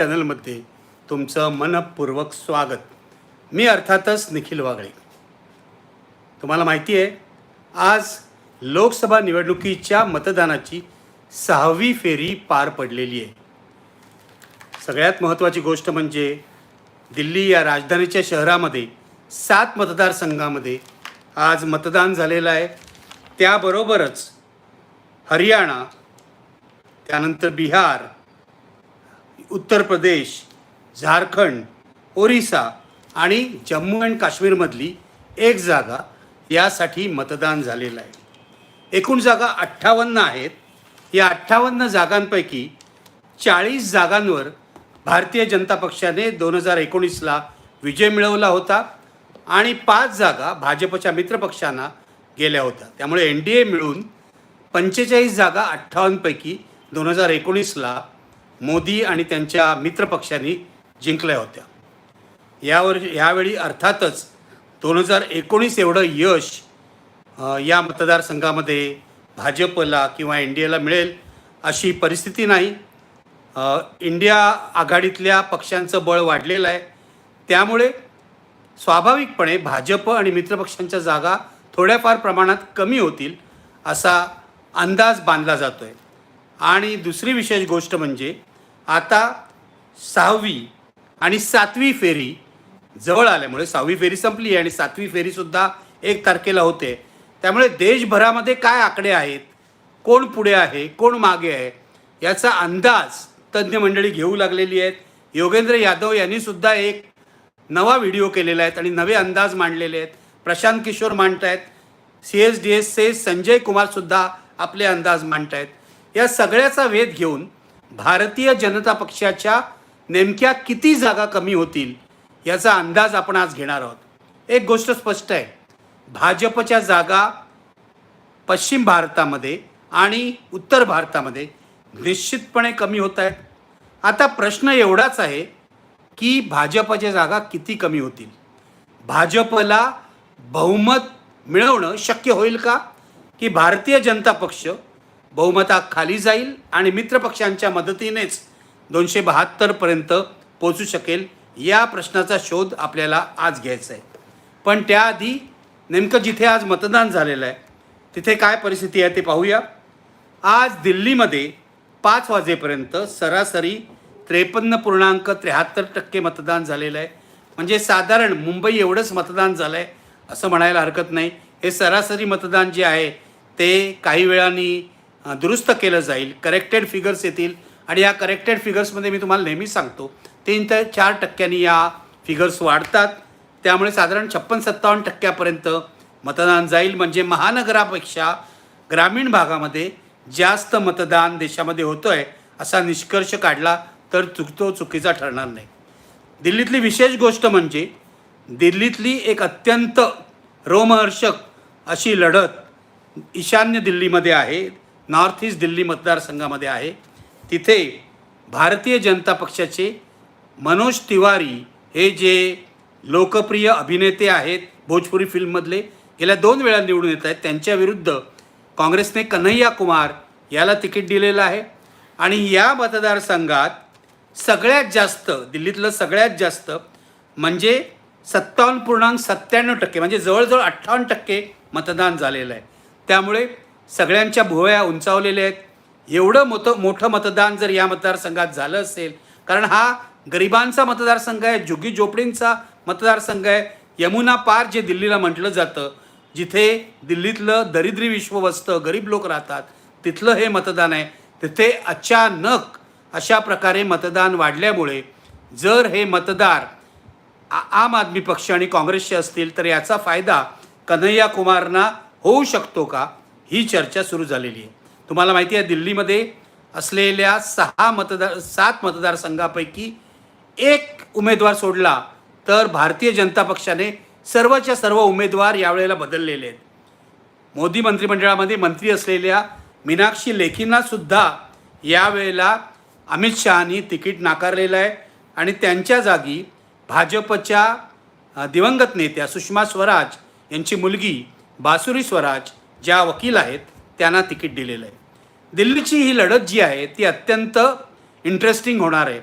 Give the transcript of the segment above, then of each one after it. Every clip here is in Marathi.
चॅनलमध्ये तुमचं मनपूर्वक स्वागत. मी अर्थातच निखिल वागळे. तुम्हाला माहिती आहे आज लोकसभा निवडणुकीच्या मतदानाची सहावी फेरी पार पडलेली आहे. सगळ्यात महत्त्वाची गोष्ट म्हणजे दिल्ली या राजधानीच्या शहरामध्ये सात मतदारसंघामध्ये आज मतदान झालेलं आहे. त्याबरोबरच हरियाणा त्यानंतर बिहार उत्तर प्रदेश झारखंड ओरिसा आणि जम्मू अँड काश्मीरमधली एक जागा यासाठी मतदान झालेलं आहे. एकूण जागा अठ्ठावन्न आहेत. या अठ्ठावन्न जागांपैकी चाळीस जागांवर भारतीय जनता पक्षाने दोन हजार एकोणीसला विजय मिळवला होता आणि पाच जागा भाजपच्या मित्रपक्षांना गेल्या होत्या. त्यामुळे एन डी ए मिळून पंचेचाळीस जागा अठ्ठावन्नपैकी दोन हजार एकोणीसला मोदी आणि त्यांच्या मित्रपक्षांनी जिंकल्या होत्या. यावर यावेळी अर्थातच दोन हजार एकोणीस एवढं यश या मतदारसंघामध्ये भाजपला किंवा एन डी एला मिळेल अशी परिस्थिती नाही. इंडिया आघाडीतल्या पक्षांचं बळ वाढलेलं आहे. त्यामुळे स्वाभाविकपणे भाजप आणि मित्रपक्षांच्या जागा थोड्याफार प्रमाणात कमी होतील असा अंदाज बांधला जातो आहे आणि दुसरी विशेष गोष्ट म्हणजे आता सहावी आणि सातवी फेरी जवळ आल्यामुळे सहावी फेरी संपली आणि सातवी फेरीसुद्धा एक तारखेला होते. त्यामुळे देशभरामध्ये काय आकडे आहेत? कोण पुढे आहे? कोण मागे आहे? याचा अंदाज तज्ज्ञ मंडळी घेऊ लागलेली आहेत. योगेंद्र यादव यांनी सुद्धा एक नवा व्हिडिओ केलेला आहे आणि नवे अंदाज मांडलेले आहेत. प्रशांत किशोर मांडत आहेत सी एस डी एसचे संजय कुमारसुद्धा आपले अंदाज मांडत आहेत या सगळ्याचा वेध घेऊन भारतीय जनता पक्षाच्या नेमक्या किती जागा कमी होतील याचा अंदाज आपण आज घेणार आहोत. एक गोष्ट स्पष्ट आहे. भाजपच्या जागा पश्चिम भारतामध्ये आणि उत्तर भारतामध्ये निश्चितपणे कमी होत आहेत. आता प्रश्न एवढाच आहे की भाजपच्या जागा किती कमी होतील? भाजपला बहुमत मिळवणं शक्य होईल का? की भारतीय जनता पक्ष बहुमताखाली जाईल आणि मित्रपक्षांच्या मदतीनेच दोनशे बहात्तरपर्यंत पोचू शकेल या प्रश्नाचा शोध आपल्याला आज घ्यायचा आहे. पण त्याआधी नेमकं जिथे आज मतदान झालेलं आहे तिथे काय परिस्थिती आहे ते पाहूया. आज दिल्लीमध्ये पाच वाजेपर्यंत सरासरी त्रेपन्न पूर्णांक त्र्याहत्तर टक्के मतदान झालेलं आहे. म्हणजे साधारण मुंबई एवढंच मतदान झालं आहे असं म्हणायला हरकत नाही. हे सरासरी मतदान जे आहे ते काही वेळाने दुरुस्त केलं जाईल करेक्टेड फिगर्स येतील आणि या करेक्टेड फिगर्समध्ये मी तुम्हाला नेहमी सांगतो तीन ते चार टक्क्यांनी या फिगर्स वाढतात. त्यामुळे साधारण छप्पन सत्तावन्न टक्क्यापर्यंत मतदान जाईल. म्हणजे महानगरापेक्षा ग्रामीण भागामध्ये जास्त मतदान देशामध्ये होतं आहे असा निष्कर्ष काढला तर चुक तो चुकीचा ठरणार नाही. दिल्लीतली विशेष गोष्ट म्हणजे दिल्लीतली एक अत्यंत रोमहर्षक अशी लढत ईशान्य दिल्लीमध्ये आहे. नॉर्थ ईस्ट दिल्ली मतदारसंघामध्ये आहे. तिथे भारतीय जनता पक्षाचे मनोज तिवारी हे जे लोकप्रिय अभिनेते आहेत भोजपुरी फिल्ममधले गेल्या दोन वेळा निवडून येत आहेत. त्यांच्याविरुद्ध काँग्रेसने कन्हैया कुमार याला तिकीट दिलेलं आहे. आणि या मतदारसंघात सगळ्यात जास्त दिल्लीतलं सगळ्यात जास्त म्हणजे सत्तावन्न पूर्णांक सत्त्याण्णव टक्के म्हणजे जवळजवळ अठ्ठावन्न टक्के मतदान झालेलं आहे. त्यामुळे सगळ्यांच्या भुवया उंचावलेल्या आहेत. एवढं मोठ मोठं मतदान जर या मतदारसंघात झालं असेल कारण हा गरिबांचा मतदारसंघ आहे जुगी झोपडींचा मतदारसंघ आहे. यमुना पार जे दिल्लीला म्हटलं जातं जिथे दिल्लीतलं दरिद्री विश्व वसतं गरीब लोक राहतात तिथलं हे मतदान आहे. तिथे अचानक अशा प्रकारे मतदान वाढल्यामुळे जर हे मतदार आ- आम आदमी पक्ष आणि काँग्रेसचे असतील तर याचा फायदा कन्हैया कुमारना होऊ शकतो का? ही चर्चा सुरू झालेली आहे. तुम्हाला माहिती आहे दिल्लीमध्ये असलेल्या सहा मतदार सात मतदारसंघापैकी एक उमेदवार सोडला तर भारतीय जनता पक्षाने सर्वच्या सर्व उमेदवार यावेळेला बदललेले आहेत. मोदी मंत्रिमंडळामध्ये मंत्री असलेल्या मीनाक्षी लेखींना सुद्धा यावेळेला अमित शहानी तिकीट नाकारलेलं आहे आणि त्यांच्या जागी भाजपच्या दिवंगत नेत्या सुषमा स्वराज यांची मुलगी बासुरी स्वराज ज्या वकील आहेत त्यांना तिकीट दिलेलं आहे. दिल्लीची ही लढत जी आहे ती अत्यंत इंटरेस्टिंग होणार आहे.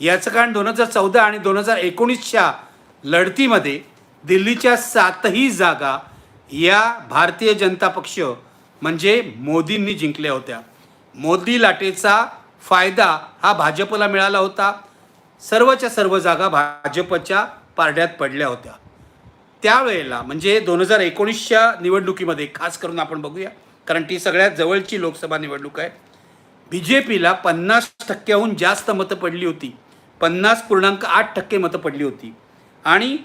याचं कारण दोन हजार चौदा आणि दोन हजार एकोणीसच्या लढतीमध्ये दिल्लीच्या सातही जागा या भारतीय जनता पक्ष म्हणजे मोदींनी जिंकल्या होत्या. मोदी लाटेचा फायदा हा भाजपला मिळाला होता. सर्वच्या सर्व जागा भाजपच्या पारड्यात पडल्या होत्या. त्यावेळेला म्हणजे दोन हजार एकोणीसच्या निवडणुकीमध्ये खास करून आपण बघूया कारण ती सगळ्यात जवळची लोकसभा निवडणूक आहे बी जे पीला पन्नास टक्क्याहून जास्त मतं पडली होती. पन्नास पूर्णांक आठ टक्के मतं पडली होती. आणि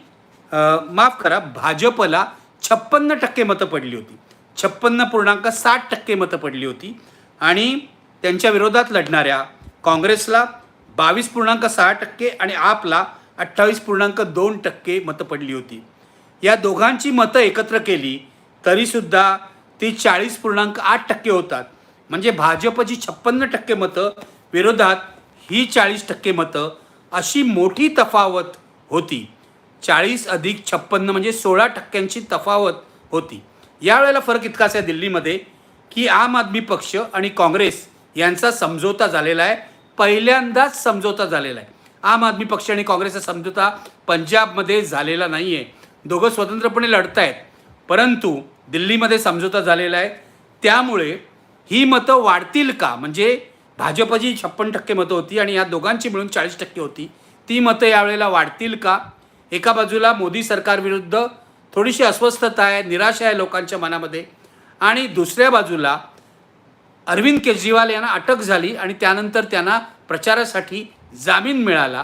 माफ करा भाजपला छप्पन्न टक्के मतं पडली होती. छप्पन्न पूर्णांक साठ टक्के मतं पडली होती. आणि त्यांच्या विरोधात लढणाऱ्या काँग्रेसला बावीस पूर्णांक सहा टक्के आणि आपला अठ्ठावीस पूर्णांक दोन टक्के मतं पडली होती. या दोघांची मतं एकत्र केली तरीसुद्धा ती चाळीस पूर्णांक आठ टक्के होतात. म्हणजे भाजपची छप्पन्न टक्के मतं विरोधात ही चाळीस टक्के मतं अशी मोठी तफावत होती. चाळीस अधिक छप्पन्न म्हणजे सोळा टक्क्यांची तफावत होती. यावेळेला फरक इतकाच आहे दिल्लीमध्ये की आम आदमी पक्ष आणि काँग्रेस यांचा समझोता झालेला आहे. पहिल्यांदाच समझोता झालेला आहे. आम आदमी पक्ष आणि काँग्रेसचा समझोता पंजाबमध्ये झालेला नाही आहे दोघं स्वतंत्रपणे लढत आहेत परंतु दिल्लीमध्ये समझोता झालेला आहे. त्यामुळे ही मतं वाढतील का? म्हणजे भाजपची छप्पन टक्के मतं होती आणि या दोघांची मिळून चाळीस टक्के होती. ती मतं यावेळेला वाढतील का? एका बाजूला मोदी सरकारविरुद्ध थोडीशी अस्वस्थता आहे निराशा आहे लोकांच्या मनामध्ये. आणि दुसऱ्या बाजूला अरविंद केजरीवाल यांना अटक झाली आणि त्यानंतर त्यांना प्रचारासाठी जामीन मिळाला.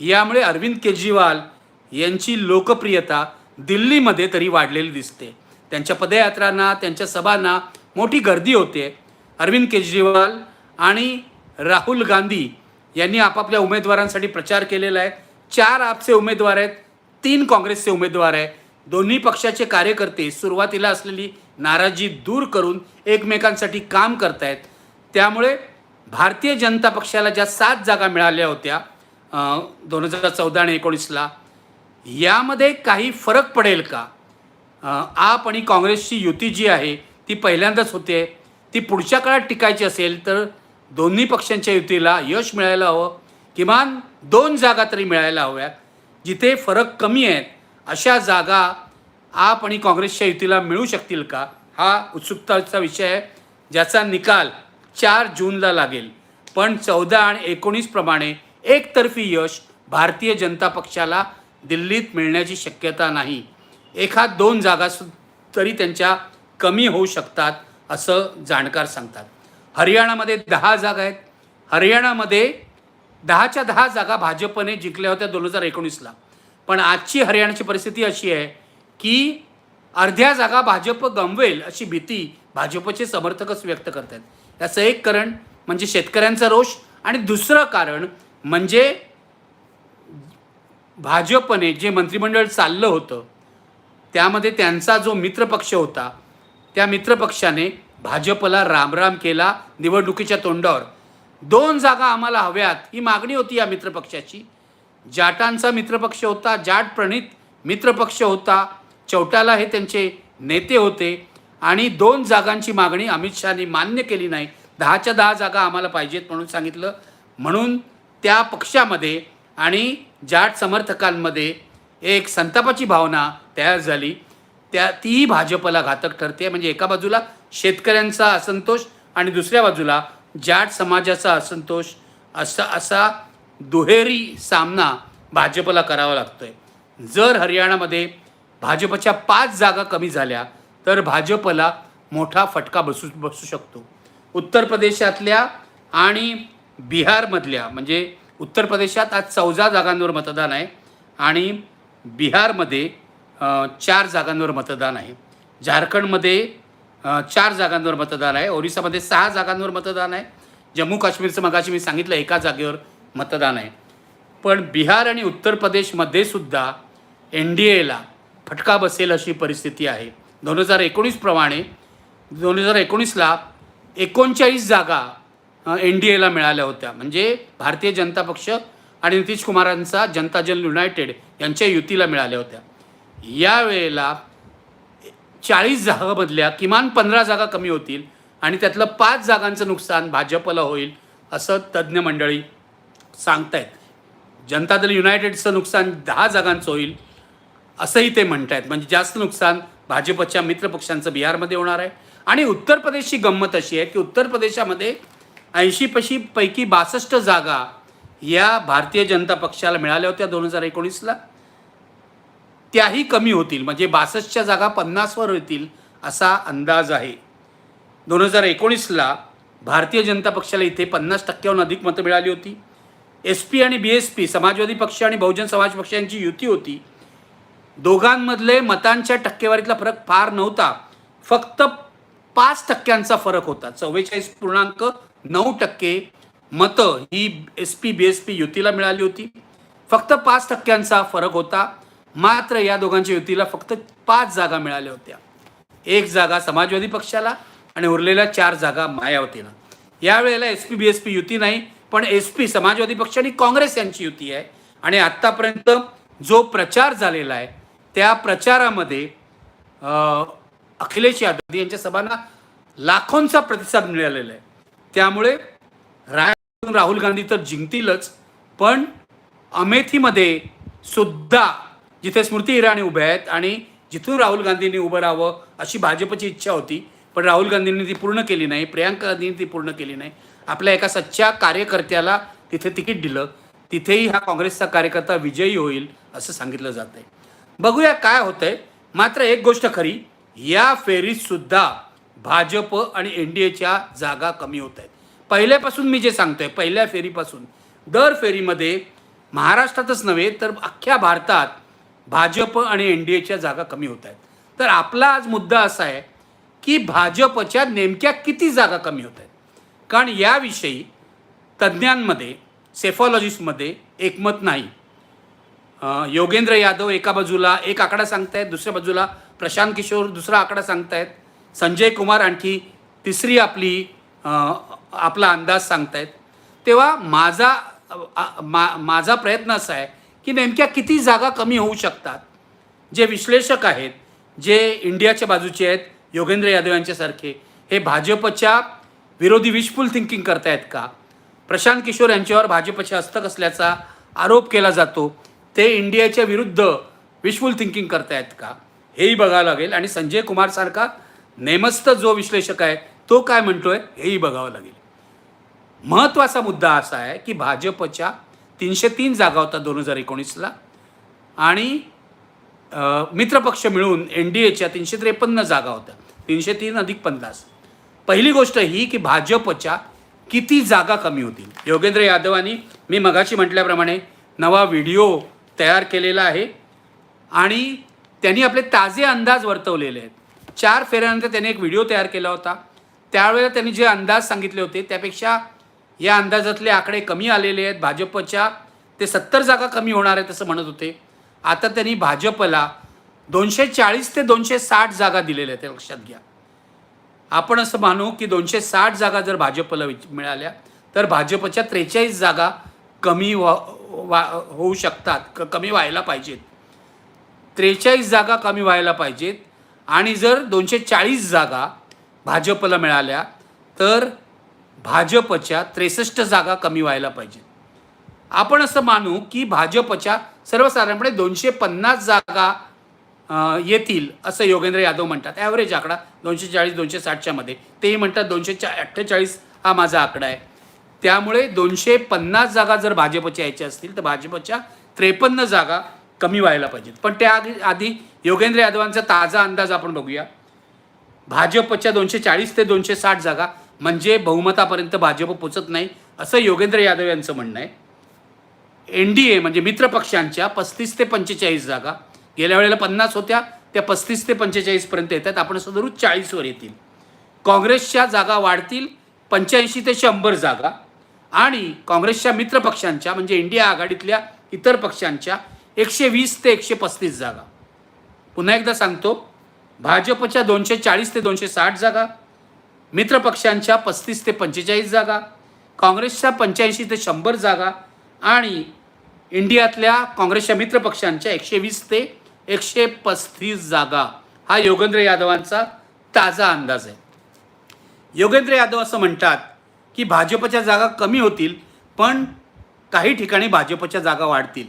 यामुळे अरविंद केजरीवाल यांची लोकप्रियता दिल्लीमध्ये तरी वाढलेली दिसते. त्यांच्या पदयात्रांना त्यांच्या सभांना मोठी गर्दी होते. अरविंद केजरीवाल आणि राहुल गांधी यांनी आपापल्या उमेदवारांसाठी प्रचार केलेला आहे. चार आपचे उमेदवार आहेत तीन काँग्रेसचे उमेदवार आहे दोन्ही पक्षाचे कार्यकर्ते सुरुवातीला असलेली नाराजी दूर करून एकमेकांसाठी काम करतायत. त्यामुळे भारतीय जनता पक्षाला ज्या सात जागा मिळाल्या होत्या दोन हजार चौदा आणि एकोणीसला यामध्ये काही फरक पडेल का? आप आणि काँग्रेसची युती जी आहे ती पहिल्यांदाच होते. ती पुढच्या काळात टिकायची असेल तर दोन्ही पक्षांच्या युतीला यश मिळायला हवं. किमान दोन जागा तरी मिळायला हव्यात. जिथे फरक कमी आहेत अशा जागा आप आणि काँग्रेसच्या युतीला मिळू शकतील का? हा उत्सुकताचा विषय आहे ज्याचा निकाल चार जूनला लागेल. पण चौदा आणि एकोणीसप्रमाणे एकतर्फी यश भारतीय जनता पक्षाला दिल्लीत मिळण्याची शक्यता नाही. एखाद दोन जागा तरी त्यांच्या कमी होऊ शकतात असं जाणकार सांगतात. हरियाणामध्ये दहा जागा आहेत. हरियाणामध्ये दहाच्या दहा जागा भाजपने जिंकल्या होत्या दोन हजार एकोणीसला. पण आजची हरियाणाची परिस्थिती अशी आहे की अर्ध्या जागा भाजप गमवेल अशी भीती भाजपचे समर्थकच व्यक्त करत आहेत याचं एक कारण म्हणजे शेतकऱ्यांचा रोष आणि दुसरं कारण म्हणजे भाजपने जे मंत्रिमंडळ चाललं होतं त्यामध्ये त्यांचा जो मित्रपक्ष होता त्या मित्रपक्षाने भाजपला रामराम केला निवडणुकीच्या तोंडावर. दोन जागा आम्हाला हव्यात ही मागणी होती या मित्रपक्षाची जाटांचा मित्रपक्ष होता जाट प्रणित मित्रपक्ष होता चौटाला हे त्यांचे नेते होते आणि दोन जागांची मागणी अमित शहाने मान्य केली नाही. दहाच्या दहा जागा आम्हाला पाहिजेत म्हणून सांगितलं. म्हणून त्या पक्षामध्ये आणि जाट समर्थकांमध्ये एक संतापाची भावना तयार झाली. त्या तीही भाजपला घातक ठरते. म्हणजे एका बाजूला शेतकऱ्यांचा असंतोष आणि दुसऱ्या बाजूला जाट समाजाचा असंतोष. असा असा दुहेरी सामना भाजपला करावा लागतोय. जर हरियाणामध्ये भाजपच्या पाच जागा कमी झाल्या तर भाजपला मोठा फटका बसू बसू शकतो. उत्तर प्रदेशातल्या आणि बिहारमधल्या म्हणजे उत्तर प्रदेशात आज चौदा जागांवर मतदान आहे आणि बिहारमध्ये चार जागांवर मतदान आहे. झारखंडमध्ये चार जागांवर मतदान आहे. ओरिसामध्ये सहा जागांवर मतदान आहे. जम्मू काश्मीरचं मगाशी मी सांगितलं एका जागेवर मतदान आहे. पण बिहार आणि उत्तर प्रदेशमध्ये सुद्धा एन डी एला फटका बसेल अशी परिस्थिती आहे. दोन हजार एकोणीसप्रमाणे दोन हजार एकोणीसला एकोणचाळीस जागा एन डी एला मिळाल्या होत्या. म्हणजे भारतीय जनता पक्ष आणि नितीश कुमारांचा जनता जन युनायटेड यांच्या युतीला मिळाल्या होत्या. यावेळेला चाळीस जागामधल्या किमान पंधरा जागा कमी होतील आणि त्यातलं पाच जागांचं नुकसान भाजपला होईल असं तज्ज्ञ मंडळी सांगतायत. जनता दल युनायटेडचं नुकसान दहा जागांचं होईल असंही ते म्हणत आहेत म्हणजे जास्त नुकसान भाजपच्या मित्रपक्षांचं बिहारमध्ये होणार आहे. आणि उत्तर प्रदेशची गंमत अशी आहे की उत्तर प्रदेशामध्ये ऐंशी पशी पैकी बासष्ट जागा या भारतीय जनता पक्षाला मिळाल्या होत्या दोन हजार एकोणीसला. त्याही कमी होतील म्हणजे बासष्टच्या जागा पन्नासवर होतील असा अंदाज आहे. दोन हजार एकोणीसला भारतीय जनता पक्षाला इथे पन्नास टक्क्याहून अधिक मतं मिळाली होती. एस पी आणि बी एस पी समाजवादी पक्ष आणि बहुजन समाज पक्ष यांची युती होती. दोघांमधले मतांच्या टक्केवारीतला फरक फार नव्हता. फक्त पाच टक्क्यांचा फरक होता. चव्वेचाळीस पूर्णांक नऊ टक्के मतं ही S P B S P युतीला मिळाली होती. फक्त पाच टक्क्यांचा फरक होता. मात्र या दोघांच्या युतीला फक्त पाच जागा मिळाल्या होत्या. एक जागा समाजवादी पक्षाला आणि उरलेल्या चार जागा मायावतीला यावेळेला S P B S P युती नाही पण एस पी समाजवादी पक्ष आणि काँग्रेस यांची युती आहे. आणि आत्तापर्यंत जो प्रचार झालेला आहे त्या प्रचारामध्ये अखिलेश यादव यांच्या सभांना लाखोंचा प्रतिसाद मिळालेला आहे. त्यामुळे राय राहुल गांधी तर जिंकतीलच पण अमेथीमध्ये सुद्धा जिथे स्मृती इराणी उभ्या आहेत आणि जिथून राहुल गांधींनी उभं राहावं अशी भाजपची इच्छा होती पण राहुल गांधींनी ती पूर्ण केली नाही प्रियांका गांधींनी ती पूर्ण केली नाही. आपल्या एका सच्च्या कार्यकर्त्याला तिथे तिकीट दिलं तिथेही हा काँग्रेसचा कार्यकर्ता विजयी होईल असं सांगितलं जात आहे बघूया काय होतंय. मात्र एक गोष्ट खरी या फेरीत सुद्धा भाजप आणि एन डी एच्या जागा कमी होत आहेत. पहिल्यापासून मी जे सांगतोय पहिल्या फेरीपासून दर फेरीमध्ये महाराष्ट्रातच नव्हे तर अख्ख्या भारतात भाजप आणि एन डी एच्या जागा कमी होत आहेत. तर आपला आज मुद्दा असा आहे की भाजपच्या नेमक्या किती जागा कमी होत आहेत? कारण याविषयी तज्ज्ञांमध्ये सेफॉलॉजिस्टमध्ये एकमत नाही. योगेंद्र यादव एका बाजूला एक आकडा सांगतायत दुसऱ्या बाजूला प्रशांत किशोर दुसरा आकडा सांगतायत. संजय कुमार आणखी तिसरी आपली आपला अंदाज सांगतायत. तेव्हा माझा मा माझा प्रयत्न असा आहे की नेमक्या किती जागा कमी होऊ शकतात? जे विश्लेषक आहेत जे इंडियाच्या बाजूचे आहेत योगेंद्र यादव यांच्यासारखे हे भाजपच्या विरोधी विशफुल थिंकिंग करतायत का? प्रशांत किशोर यांच्यावर भाजपचे हस्तक असल्याचा आरोप केला जातो. ते इंडियाच्या विरुद्ध विशफुल थिंकिंग करतायत का? हेही बघावं लागेल. आणि संजय कुमारसारखा नेमस्त जो विश्लेषक आहे तो काय म्हणतोय हेही बघावं लागेल. महत्त्वाचा मुद्दा असा आहे की भाजपच्या तीनशे तीन जागा होता दोन हजार एकोणीसला. आणि मित्रपक्ष मिळून एन डी एच्या तीनशे त्रेपन्न जागा होत्या. तीनशे तीन अधिक पन्नास. पहिली गोष्ट ही की भाजपच्या किती जागा कमी होतील. योगेंद्र यादवांनी मी मगाशी म्हटल्याप्रमाणे नवा व्हिडिओ तयार केलेला आहे. आणि त्यांनी आपले ताजे अंदाज वर्तवलेले आहेत. चार फेऱ्यानंतर त्यांनी एक व्हिडिओ तयार केला होता. त्यावेळेला त्यांनी जे अंदाज सांगितले होते त्यापेक्षा या अंदाजातले आकडे कमी आलेले आहेत. भाजपच्या ते सत्तर जागा कमी होणार आहेत असं म्हणत होते. आता त्यांनी भाजपला दोनशे चाळीस ते दोनशे साठ जागा दिलेल्या आहेत. लक्षात घ्या. आपण असं मानू की दोनशे साठ जागा जर भाजपला मिळाल्या तर भाजपच्या त्रेचाळीस जागा कमी व्हा वा होऊ शकतात क कमी व्हायला पाहिजेत. त्रेचाळीस जागा कमी व्हायला पाहिजेत. आणि जर दोनशे चाळीस जागा भाजपला मिळाल्या तर भाजपच्या त्रेसष्ट जागा कमी व्हायला पाहिजेत. आपण असं मानू की भाजपच्या सर्वसाधारणपणे दोनशे पन्नास जागा येतील असं योगेंद्र यादव म्हणतात. ॲव्हरेज आकडा दोनशे चाळीस दोनशे साठच्यामध्ये तेही म्हणतात दोनशे चा अठ्ठेचाळीस हा माझा आकडा आहे. त्यामुळे दोनशे पन्नास जागा जर भाजपच्या यायच्या असतील तर भाजपच्या त्रेपन्न जागा कमी व्हायला पाहिजेत. पण त्या आधी आधी योगेंद्र यादवांचा ताजा अंदाज आपण बघूया. भाजपच्या दोनशे चाळीस ते दोनशे साठ जागा म्हणजे बहुमतापर्यंत भाजप पोचत नाही असं योगेंद्र यादव यांचं म्हणणं आहे. एन डी ए म्हणजे मित्रपक्षांच्या पस्तीस ते पंचेचाळीस जागा. गेल्या वेळेला पन्नास होत्या त्या पस्तीस ते पंचेचाळीसपर्यंत येतात. आपण असं चाळीसवर येतील. काँग्रेसच्या जागा वाढतील पंच्याऐंशी ते शंभर जागा. आणि काँग्रेसच्या मित्रपक्षांच्या म्हणजे इंडिया आघाडीतल्या इतर पक्षांच्या एकशे वीस ते एकशे पस्तीस जागा. पुन्हा एकदा सांगतो भाजपच्या दोनशे चाळीस ते दोनशे साठ जागा मित्रपक्षांच्या पस्तीस ते पंचेचाळीस जागा काँग्रेसच्या पंच्याऐंशी ते शंभर जागा आणि इंडियातल्या काँग्रेसच्या मित्रपक्षांच्या एकशे वीस ते एकशे पस्तीस जागा. हा योगेंद्र यादवांचा ताजा अंदाज आहे. योगेंद्र यादव असं म्हणतात की भाजपच्या जागा कमी होतील पण काही ठिकाणी भाजपच्या जागा वाढतील.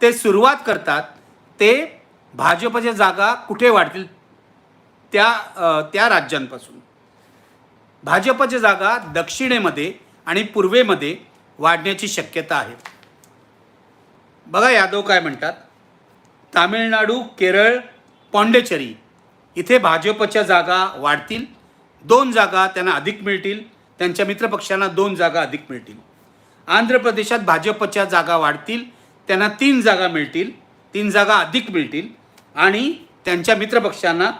ते सुरुवात करतात ते भाजपच्या जागा कुठे वाढतील? त्या त्या राज्यांपासून. भाजपच्या जागा दक्षिणेमध्ये आणि पूर्वेमध्ये वाढण्याची शक्यता आहे. बघा यादव काय म्हणतात? तामिळनाडू केरळ पाँडेचेरी इथे भाजपच्या जागा वाढतील दोन जागा त्यांना अधिक मिळतील त्यांच्या मित्रपक्षांना दोन जागा अधिक मिळतील. आंध्र प्रदेशात भाजपच्या जागा वाढतील त्यांना तीन जागा मिळतील तीन जागा अधिक मिळतील आणि त्यांच्या मित्रपक्षांना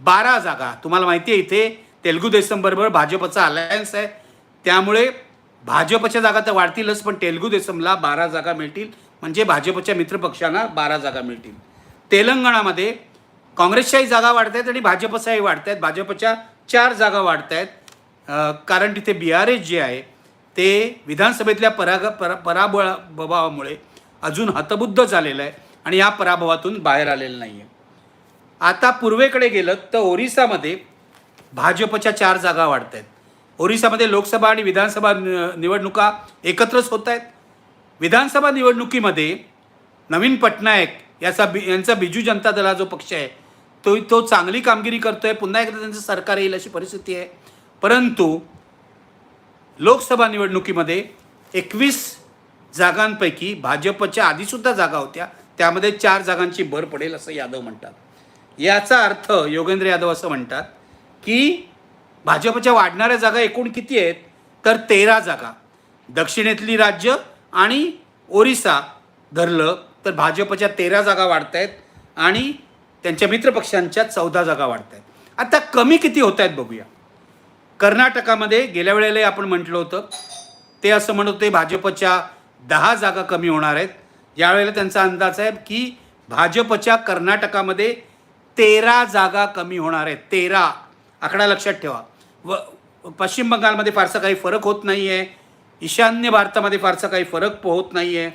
बारा जागा. तुम्हाला माहिती आहे इथे तेलगू देसमबरोबर भाजपचा अलायन्स आहे. त्यामुळे भाजपच्या जागा तर वाढतीलच पण तेलगू देसमला बारा जागा मिळतील. म्हणजे भाजपच्या मित्रपक्षांना बारा जागा मिळतील. तेलंगणामध्ये काँग्रेसच्याही जागा वाढत आहेत आणि भाजपच्याही वाढत आहेत भाजपच्या चार जागा वाढत आहेत कारण तिथे बी आर एस जे आहे ते विधानसभेतल्या पराग परा पराभवामुळे अजून हतबुद्ध झालेलं आहे आणि या पराभवातून बाहेर आलेलं नाही आहे आता पूर्वेकडे गेलं तर ओरिसामध्ये भाजपच्या चार जागा वाढत आहेत ओरिसामध्ये लोकसभा आणि विधानसभा नि- निवडणुका एकत्रच होत आहेत विधानसभा निवडणुकीमध्ये नवीन पटनायक याचा बी यांचा बिजू जनता दला जो पक्ष आहे तो तो चांगली कामगिरी करतोय. पुन्हा एकदा त्यांचं सरकार येईल अशी परिस्थिती आहे. परंतु लोकसभा निवडणुकीमध्ये एकवीस जागांपैकी भाजपच्या आधीसुद्धा जागा होत्या. त्यामध्ये चार जागांची भर पडेल असं यादव म्हणतात. याचा अर्थ योगेंद्र यादव असं म्हणतात की भाजपच्या वाढणाऱ्या जागा एकूण किती आहेत? तर तेरा जागा. दक्षिणेतली राज्य आणि ओरिसा धरलं तर भाजपच्या तेरा जागा वाढत आहेत आणि त्यांच्या मित्रपक्षांच्या चौदा जागा वाढत आहेत आता कमी किती होत आहेत बघूया. कर्नाटकामध्ये गेल्या वेळेला आपण म्हटलं होतं ते असं म्हणत होते भाजपच्या दहा जागा कमी होणार आहेत. यावेळेला त्यांचा अंदाज आहे की भाजपच्या कर्नाटकामध्ये तेरा जागा कमी होणार आहेत. तेरा. आकडा लक्षात ठेवा. व पश्चिम बंगालमध्ये फारसा काही फरक होत नाही आहे ईशान्य भारतामध्ये फारसा काही फरक होत नाही आहे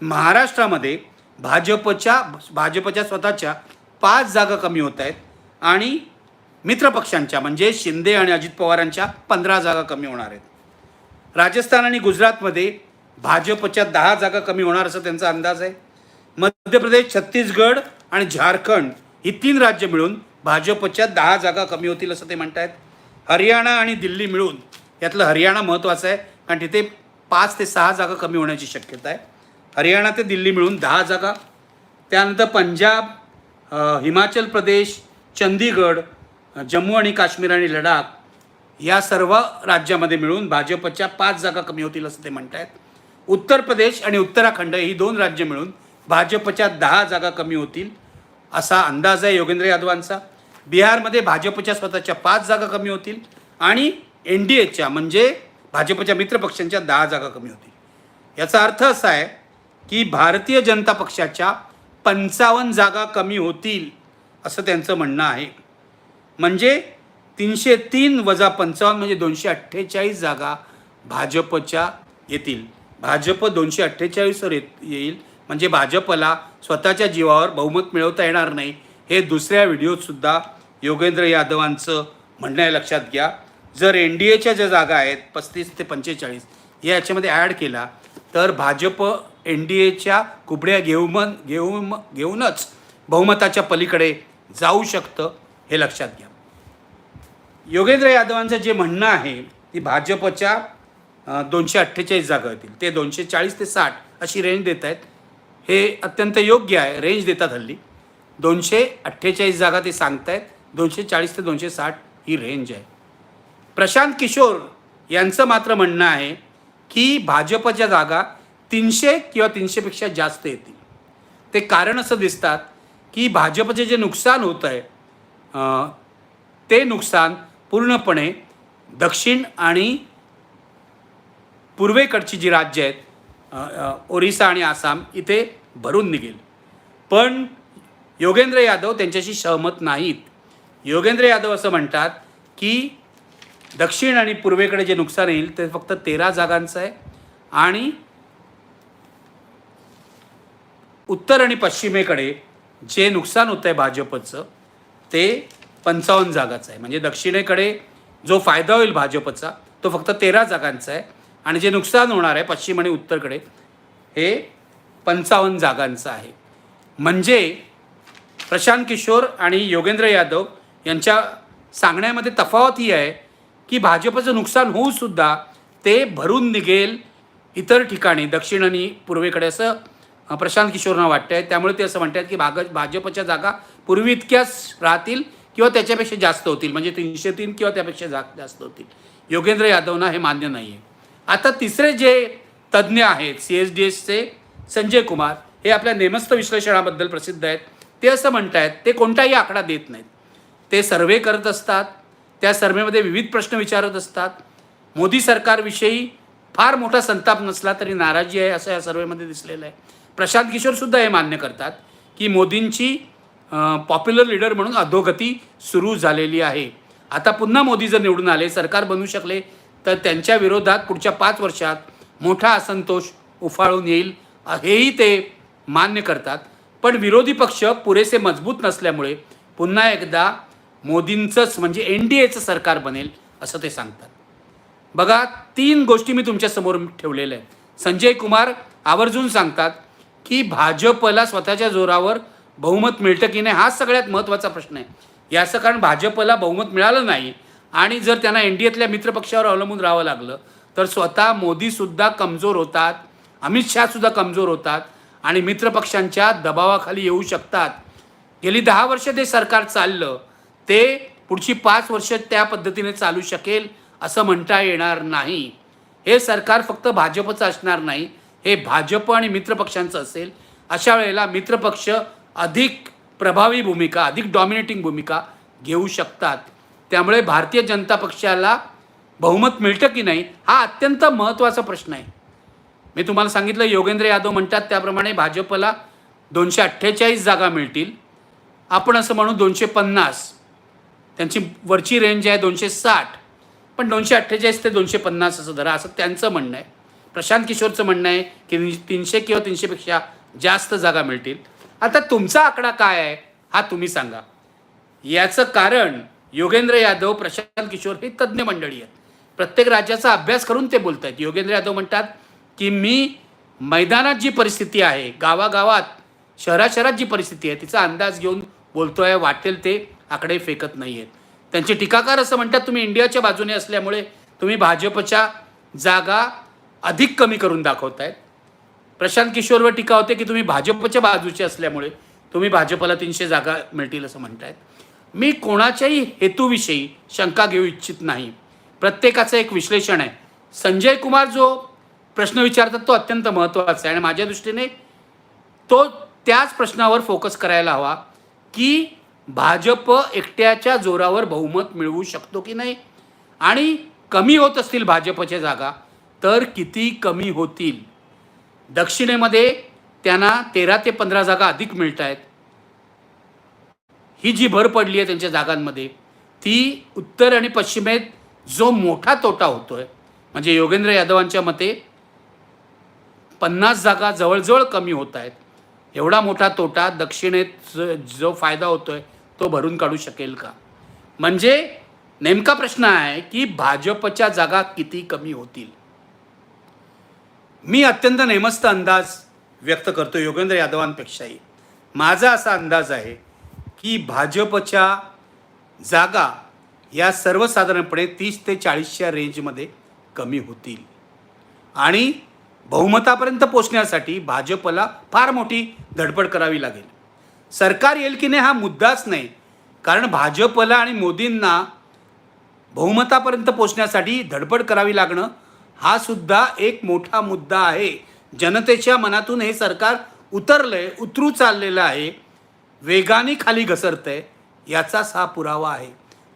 महाराष्ट्रामध्ये भाजपच्या भाजपच्या स्वतःच्या पाच जागा कमी होत आहेत आणि मित्रपक्षांच्या म्हणजे शिंदे आणि अजित पवारांच्या पंधरा जागा कमी होणार आहेत. राजस्थान आणि गुजरातमध्ये भाजपच्या दहा जागा कमी होणार असं त्यांचा अंदाज आहे. मध्य प्रदेश छत्तीसगड आणि झारखंड ही तीन राज्य मिळून भाजपच्या दहा जागा कमी होतील असं ते म्हणत आहेत हरियाणा आणि दिल्ली मिळून यातलं हरियाणा महत्त्वाचं आहे कारण तिथे पाच ते सहा जागा कमी होण्याची शक्यता आहे. हरियाणा ते दिल्ली मिळून दहा जागा. त्यानंतर पंजाब हिमाचल प्रदेश चंदीगड जम्मू आणि काश्मीर आणि लडाख या सर्व राज्यामध्ये मिळून भाजपच्या पाच जागा कमी होतील असं ते म्हणत आहेत उत्तर प्रदेश आणि उत्तराखंड ही दोन राज्य मिळून भाजपच्या दहा जागा कमी होतील असा अंदाज आहे योगेंद्र यादवांचा. बिहारमध्ये भाजपच्या स्वतःच्या पाच जागा कमी होतील आणि एन डी एच्या म्हणजे भाजपच्या मित्रपक्षांच्या दहा जागा कमी होतील. याचा अर्थ असा आहे की भारतीय जनता पक्षाच्या पंचावन्न जागा कमी होतील असं त्यांचं म्हणणं आहे. म्हणजे तीनशे तीन वजा पंचावन्न म्हणजे दोनशे अठ्ठेचाळीस जागा भाजपच्या येतील. भाजप दोनशे अठ्ठेचाळीसवर येत येईल. म्हणजे भाजपला स्वतःच्या जीवावर बहुमत मिळवता येणार नाही. हे दुसऱ्या व्हिडिओतसुद्धा योगेंद्र यादवांचं म्हणणं आहे लक्षात घ्या. जर एन डी एच्या ज्या जागा आहेत पस्तीस ते पंचेचाळीस या याच्यामध्ये ॲड केला तर भाजप एन डी एच्या कुबड्या घेऊमन घेऊन घेऊनच बहुमताच्या पलीकडे जाऊ शकतं हे लक्षात घ्या. योगेंद्र यादवांचं जे म्हणणं आहे की भाजपच्या दोनशे अठ्ठेचाळीस जागा होतील ते दोनशे चाळीस ते साठ अशी रेंज देत आहेत. हे अत्यंत योग्य आहे रेंज देतात हल्ली. दोनशे अठ्ठेचाळीस जागा ते सांगतायत. दोनशे चाळीस ते दोनशे साठ ही रेंज आहे. प्रशांत किशोर यांचं मात्र म्हणणं आहे की भाजपच्या जागा तीनशे किंवा तीनशेपेक्षा जास्त येतील. ते कारण असं दिसतात की भाजपचे जे नुकसान होत आहे ते नुकसान पूर्णपणे दक्षिण आणि पूर्वेकडची जी राज्य आहेत ओरिसा आणि आसाम इथे भरून निघेल. पण योगेंद्र यादव त्यांच्याशी सहमत नाहीत. योगेंद्र यादव असं म्हणतात की दक्षिण आणि पूर्वेकडे जे नुकसान येईल ते फक्त तेरा जागांचं आहे आणि उत्तर आणि पश्चिमेकडे जे नुकसान होतं आहे भाजपचं ते पंचावन्न जागाचं आहे. म्हणजे दक्षिणेकडे जो फायदा होईल भाजपचा तो फक्त तेरा जागांचा आहे. आणि जे नुकसान होणार आहे पश्चिम आणि उत्तरकडे हे पंचावन्न जागांचं आहे. म्हणजे प्रशांत किशोर आणि योगेंद्र यादव यांच्या सांगण्यामध्ये तफावत ही आहे की भाजपचं नुकसान होऊ सुद्धा ते भरून निघेल इतर ठिकाणी दक्षिण आणि पूर्वेकडे असं प्रशांत किशोरना वाटतं आहे त्यामुळे ते असं म्हणतात की भाग भाजपच्या जागा पूर्वी इतक्याच राहतील किंवा त्याच्यापेक्षा जास्त होतील. म्हणजे तीनशे तीन किंवा त्यापेक्षा जा जास्त होतील. योगेंद्र यादवना हे मान्य नाही आहे आता तिसरे जे तज्ज्ञ आहेत सी एस डी एसचे संजय कुमार हे आपल्या नेमस्थ विश्लेषणाबद्दल प्रसिद्ध आहेत. ते असं म्हणत आहेत ते कोणताही आकडा देत नाहीत. ते सर्वे करत असतात त्या सर्वेमध्ये विविध प्रश्न विचारत असतात. मोदी सरकारविषयी फार मोठा संताप नसला तरी नाराजी आहे असं या सर्वेमध्ये दिसलेलं आहे. प्रशांत किशोरसुद्धा हे मान्य करतात की मोदींची पॉप्युलर लीडर म्हणून अधोगती सुरू झालेली आहे. आता पुन्हा मोदी जर निवडून आले सरकार बनू शकले तर त्यांच्या विरोधात पुढच्या पाच वर्षात मोठा असंतोष उफाळून येईल हेही ते मान्य करतात. पण विरोधी पक्ष पुरेसे मजबूत नसल्यामुळे पुन्हा एकदा मोदींचंच म्हणजे एन डी एचं सरकार बनेल असं ते सांगतात. बघा तीन गोष्टी मी तुमच्यासमोर ठेवलेल्या आहेत. संजय कुमार आवर्जून सांगतात की भाजपला स्वतःच्या जोरावर बहुमत मिळतं की नाही हाच सगळ्यात महत्त्वाचा प्रश्न आहे. याचं कारण भाजपला बहुमत मिळालं नाही आणि जर त्यांना एन डी एतल्या मित्रपक्षावर अवलंबून राहावं लागलं तर स्वतः मोदीसुद्धा कमजोर होतात अमित शहासुद्धा कमजोर होतात आणि मित्रपक्षांच्या दबावाखाली येऊ शकतात. गेली दहा वर्ष ते सरकार चाललं ते पुढची पाच वर्ष त्या पद्धतीने चालू शकेल असं म्हणता येणार नाही. हे सरकार फक्त भाजपचं असणार नाही हे भाजप आणि मित्रपक्षांचं असेल. अशा वेळेला मित्रपक्ष अधिक प्रभावी भूमिका अधिक डॉमिनेटिंग भूमिका घेऊ शकतात. त्यामुळे भारतीय जनता पक्षाला बहुमत मिळतं की नाही हा अत्यंत महत्त्वाचा प्रश्न आहे. मी तुम्हाला सांगितलं योगेंद्र यादव म्हणतात त्याप्रमाणे भाजपला दोनशे अठ्ठेचाळीस जागा मिळतील. आपण असं म्हणू दोनशे पन्नास. त्यांची वरची रेंज आहे दोनशे साठ. पण दोनशे अठ्ठेचाळीस ते दोनशे पन्नास असं धरा असं त्यांचं म्हणणं आहे. प्रशांत किशोरचं म्हणणं आहे की तीनशे किंवा तीनशेपेक्षा जास्त जागा मिळतील. आता तुमचा आकडा काय आहे हा तुम्ही सांगा. याचं कारण योगेंद्र यादव प्रशांत किशोर हे तज्ज्ञ मंडळी आहेत. प्रत्येक राज्याचा अभ्यास करून ते बोलत आहेत. योगेंद्र यादव म्हणतात की मी मैदानात जी परिस्थिती आहे गावागावात शहरा शहरात जी परिस्थिती आहे तिचा अंदाज घेऊन बोलतोय वाटेल ते आकडे फेकत नाही आहेत त्यांचे टीकाकार असं म्हणतात तुम्ही इंडियाच्या बाजूने असल्यामुळे तुम्ही भाजपच्या जागा अधिक कमी करून दाखवतायत. प्रशांत किशोरवर टीका होते की तुम्ही भाजपच्या बाजूचे असल्यामुळे तुम्ही भाजपला तीनशे जागा मिळतील असं म्हणतायत. मी कोणाच्याही हेतूविषयी शंका घेऊ इच्छित नाही. प्रत्येकाचं एक विश्लेषण आहे. संजय कुमार जो प्रश्न विचारतात तो अत्यंत महत्त्वाचा आहे आणि माझ्या दृष्टीने तो त्याच प्रश्नावर फोकस करायला हवा की भाजप एकट्याच्या जोरावर बहुमत मिळवू शकतो की नाही? आणि कमी होत असतील भाजपच्या जागा तर किती कमी होतील? दक्षिणेमध्ये त्यांना तेरा ते पंधरा जागा अधिक मिळत आहेत ही जी भर पडली आहे त्यांच्या जागांमध्ये ती उत्तर आणि पश्चिमेत जो मोठा तोटा होतोय म्हणजे योगेंद्र यादवांच्या मते पन्नास जागा जवळजवळ कमी होत आहेत. एवढा मोठा तोटा दक्षिणेत जो फायदा होतोय तो भरून काढू शकेल का? म्हणजे नेमका प्रश्न आहे की भाजपच्या जागा किती कमी होतील? मी अत्यंत नेमस्त अंदाज व्यक्त करतो योगेंद्र यादवांपेक्षाही. माझा असा अंदाज आहे की भाजपच्या जागा या सर्वसाधारणपणे तीस ते चाळीसच्या रेंजमध्ये कमी होतील. आणि बहुमतापर्यंत पोचण्यासाठी भाजपला फार मोठी धडपड करावी लागेल. सरकार येईल की नाही हा मुद्दाच नाही. कारण भाजपला आणि मोदींना बहुमतापर्यंत पोचण्यासाठी धडपड करावी लागणं हा सुद्धा एक मोठा मुद्दा आहे. जनतेच्या मनातून हे सरकार उतरलं आहे उतरू चाललेलं आहे. वेगाने खाली घसरतंय याचाच हा पुरावा आहे.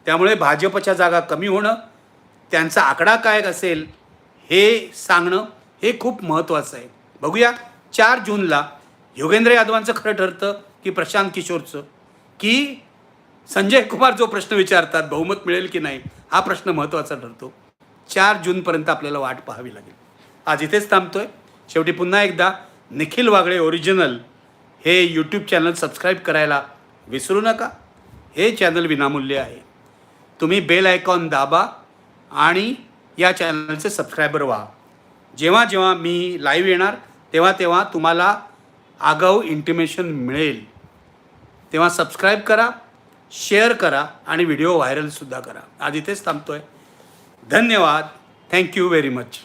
त्यामुळे भाजपच्या जागा कमी होणं त्यांचा आकडा काय असेल हे सांगणं हे खूप महत्त्वाचं आहे. बघूया चार जूनला योगेंद्र यादवांचं खरं ठरतं की प्रशांत किशोरचं? की संजय कुमार जो प्रश्न विचारतात बहुमत मिळेल की नाही हा प्रश्न महत्त्वाचा ठरतो. चार जूनपर्यंत आपल्याला वाट पाहावी लागेल. आज इथेच थांबतोय. शेवटी पुन्हा एकदा निखिल वागळे ओरिजिनल हे यूट्यूब चॅनल सबस्क्राईब करायला विसरू नका. हे चॅनल विनामूल्य आहे. तुम्ही बेल आयकॉन दाबा आणि या चॅनलचे सबस्क्रायबर व्हा. जेव्हा जेव्हा मी लाईव्ह येणार तेव्हा तेव्हा तुम्हाला आगाऊ इंटिमेशन मिळेल. तेव्हा सबस्क्राईब करा शेअर करा आणि व्हिडिओ व्हायरलसुद्धा करा. आज इथेच थांबतो आहे धन्यवाद थँक्यू व्हेरी मच